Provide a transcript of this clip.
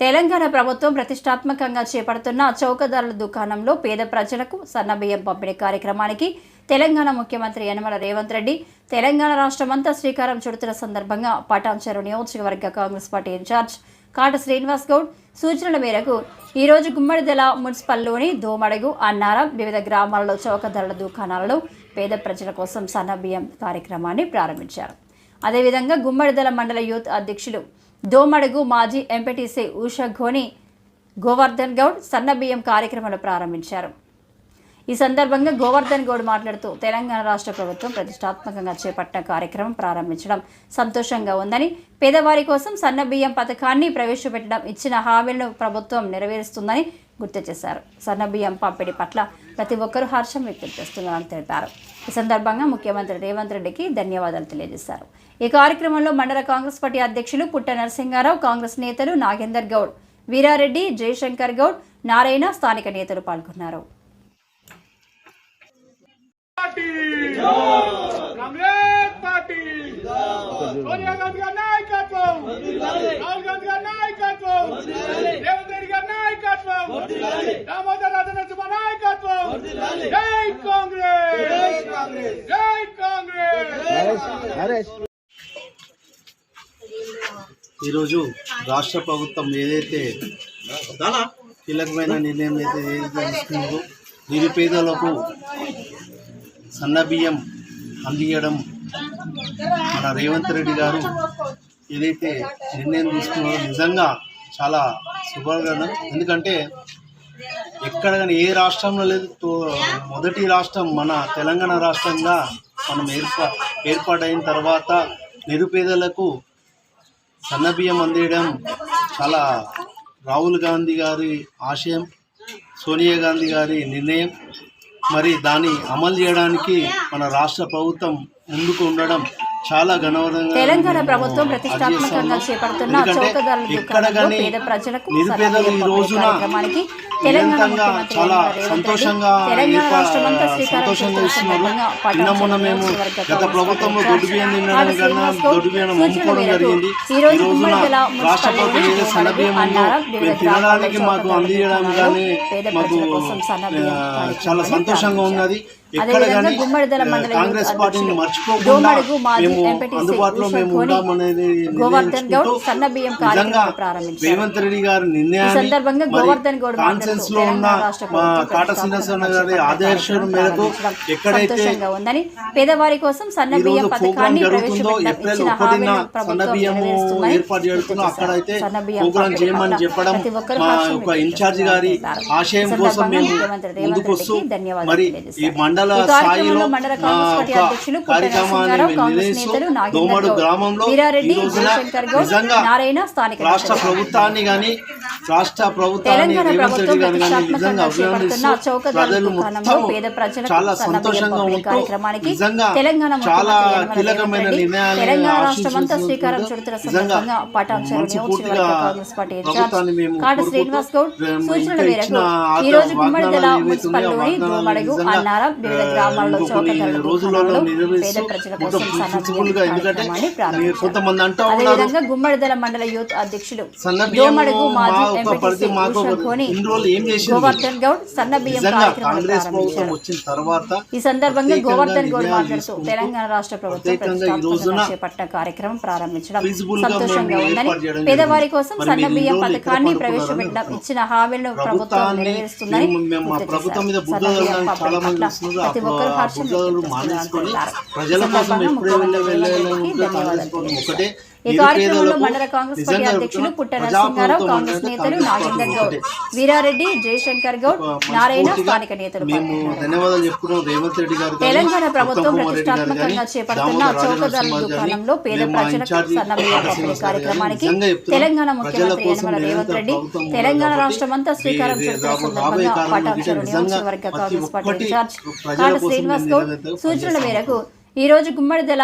తెలంగాణ ప్రభుత్వం ప్రతిష్టాత్మకంగా చేపడుతున్న చౌకధరల దుకాణంలో పేద ప్రజలకు సన్నబియ్యం పంపిణీ కార్యక్రమానికి తెలంగాణ ముఖ్యమంత్రి యనమల రేవంత్ రెడ్డి తెలంగాణ రాష్ట్రమంతా శ్రీకారం చుడుతున్న సందర్భంగా పటాన్చెరు నియోజకవర్గ కాంగ్రెస్ పార్టీ ఇన్ఛార్జ్ కాట శ్రీనివాస్ గౌడ్ సూచనల మేరకు ఈరోజు గుమ్మడిదల మున్సిపల్లోని దోమడుగు అన్నారం వివిధ గ్రామాలలో చౌక ధరల దుకాణాలలో పేద ప్రజల కోసం సన్నబియ్యం కార్యక్రమాన్ని ప్రారంభించారు. అదేవిధంగా గుమ్మడిదల మండల యూత్ అధ్యక్షులు దోమడుగు మాజీ ఎంపీటీసీ ఉషా ఘోని గోవర్ధన్ గౌడ్ సన్నబియ్యం కార్యక్రమాలు ప్రారంభించారు. ఈ సందర్భంగా గోవర్ధన్ గౌడ్ మాట్లాడుతూ తెలంగాణ రాష్ట్ర ప్రభుత్వం ప్రతిష్టాత్మకంగా చేపట్టిన కార్యక్రమం ప్రారంభించడం సంతోషంగా ఉందని పేదవారి కోసం సన్నబియ్యం పథకాన్ని ప్రవేశపెట్టడం ఇచ్చిన హామీలను ప్రభుత్వం నెరవేరుస్తుందని గుర్తు చేశారు సన్నబియ్యం పంపిణీ పట్ల ప్రతి ఒక్కరూ హర్షం వ్యక్తం చేస్తున్నారని తెలిపారు. ఈ సందర్భంగా ముఖ్యమంత్రి రేవంత్ రెడ్డికి ధన్యవాదాలు తెలియజేశారు. ఈ కార్యక్రమంలో మండల కాంగ్రెస్ పార్టీ అధ్యక్షులు పుట్ట నరసింహారావు కాంగ్రెస్ నేతలు నాగేందర్ గౌడ్ వీరారెడ్డి జయశంకర్ గౌడ్ నారాయణ స్థానిక నేతలు పాల్గొన్నారు. సోనియా గాంధీ గారి నాయకత్వం! రాహుల్ గాంధీ గారి నాయకత్వం రేవంత్ రెడ్డి గారి నాయకత్వం దామోదర్ రాజనరసింహ నాయకత్వం జై కాంగ్రెస్ జై కాంగ్రెస్ ఈరోజు రాష్ట్ర ప్రభుత్వం ఏదైతే కీలకమైన నిర్ణయం అయితే ఏదైతే తీసుకుందో నిరుపేదలకు సన్నబియ్యం అందియడం మన రేవంత్ రెడ్డి గారు ఏదైతే నిర్ణయం తీసుకున్నారో నిజంగా చాలా శుభకరం. ఎందుకంటే ఎక్కడ కానీ ఏ రాష్ట్రంలో లేదు మొదటి రాష్ట్రం మన తెలంగాణ రాష్ట్రంగా మనం ఏర్పా ఏర్పాటైన తర్వాత నిరుపేదలకు సన్నబియ్యం అందియడం చాలా రాహుల్ గాంధీ గారి ఆశయం సోనియా గాంధీ గారి నిర్ణయం మరి దాన్ని అమలు చేయడానికి మన రాష్ట్ర ప్రభుత్వం ముందుకు ఉండడం చాలా ఘనవరంగా తెలంగాణ ప్రభుత్వం ప్రతిష్టాత్మకంగా. చేపడుతున్న ఎక్కడ కానీ నిరుపేదలు ఈ రోజున తెలంగాణ చాలా సంతోషంగా సంతోషంగా ఇస్తున్నారు. నిన్న మొన్న మేము గత ప్రభుత్వంలో దొడ్డు బియ్యం తినడం కన్నా దొడ్డు బియ్యం అమ్ముకోవడం జరిగింది. ఈ రోజున రాష్ట్ర ప్రభుత్వం ఏదో సన్న బియ్యం మేము తినడానికి మాకు అందించడం కానీ మాకు చాలా సంతోషంగా ఉన్నది. ఎక్కడ కానీ మండల కాంగ్రెస్ పార్టీని మర్చిపోకుండా మేము అందుబాటులో మేము నిజంగా రేవంత్ రెడ్డి గారి నిర్ణయాన్ని కాన్సెన్స్లో ఉన్న మా కాట గారి మేరకు ఎక్కడైతే పేదవారి కోసం సన్న బియ్యం పథకాన్ని జరుగుతుందో ఏప్రిల్ ఒకటిన సన్న బియ్యము ఏర్పాటు అక్కడైతే చేయమని చెప్పడం మా యొక్క ఇన్ఛార్జ్ గారి. ఆశయం కోసం మేము ముందుకు వస్తూ మరి ఈ తెలియజేశారు. మండల స్థాయిలో కార్యక్రమాన్ని నిర్వహిస్తూ దోమడు గ్రామంలో ఈ రోజున నిజంగా నారాయణ స్థానిక రాష్ట్ర ప్రభుత్వాన్ని కానీ రాష్ట్ర ప్రభుత్వం పేద చాలా సంతోషంగా కార్యక్రమానికి తెలంగాణ చాలా ముఖ్యమంత్రి యనమల కీలకమైన రేవంత్ రెడ్డి నిర్ణయాలు తెలంగాణ రాష్ట్రమంతా శ్రీకారం చుడుతున్న సందర్భంగా కాంగ్రెస్ పార్టీ కాట శ్రీనివాస్ గౌడ్ సూచనల మేరకు ఈ రోజు మున్సిపల్లోని దోమడుగు అన్నారం? వివిధ గ్రామాల్లో పేద ప్రజల కోసం. కొంతమంది అంటా ఉన్నారు. అదేవిధంగా గుమ్మడిదల మండల యూత్ అధ్యక్షులు దోమడుగు మాజీ గోవర్ధన్ గౌడ్ సన్న బియ్యం వచ్చిన తర్వాత ఈ సందర్భంగా గోవర్ధన్ గౌడ్ మాట్లాడుతూ తెలంగాణ రాష్ట్ర ప్రభుత్వం చేపట్టిన కార్యక్రమం ప్రారంభించడం సంతోషంగా ఉందని పేదవారి. కోసం సన్న బియ్యం పథకాన్ని ప్రవేశపెట్టడం ఇచ్చిన హామీలను ప్రభుత్వం నెరవేరుస్తుందని. ప్రతి ఒక్కరూ హర్షం వ్యక్తం చేస్తున్నారు. ధన్యవాదాలు ఈ కార్యక్రమంలో మండల కాంగ్రెస్ పార్టీ అధ్యక్షులు పుట్ట నరసింహారావు కాంగ్రెస్ నేతలు నాగేందర్ గౌడ్. వీరారెడ్డి జయశంకర్ గౌడ్ నారాయణ స్థానిక నేతలు తెలంగాణ ప్రభుత్వం ప్రతిష్టాత్మకంగా చేపడుతున్న దామోదర్ చౌక ధరల రాజనరసింహ గారు దుకాణంలో పేద ప్రజలకు సన్నబియ్యం కార్యక్రమానికి. తెలంగాణ ముఖ్యమంత్రి యనమల రేవంత్ రెడ్డి తెలంగాణ రాష్ట్రమంతా శ్రీకారం చుడుతున్న సందర్భంగా నిజంగా నియోజకవర్గ కాంగ్రెస్ పార్టీ ఇన్ఛార్జ్ కాట శ్రీనివాస్ గౌడ్ సూచనల. మేరకు ఈ రోజు గుమ్మడిదల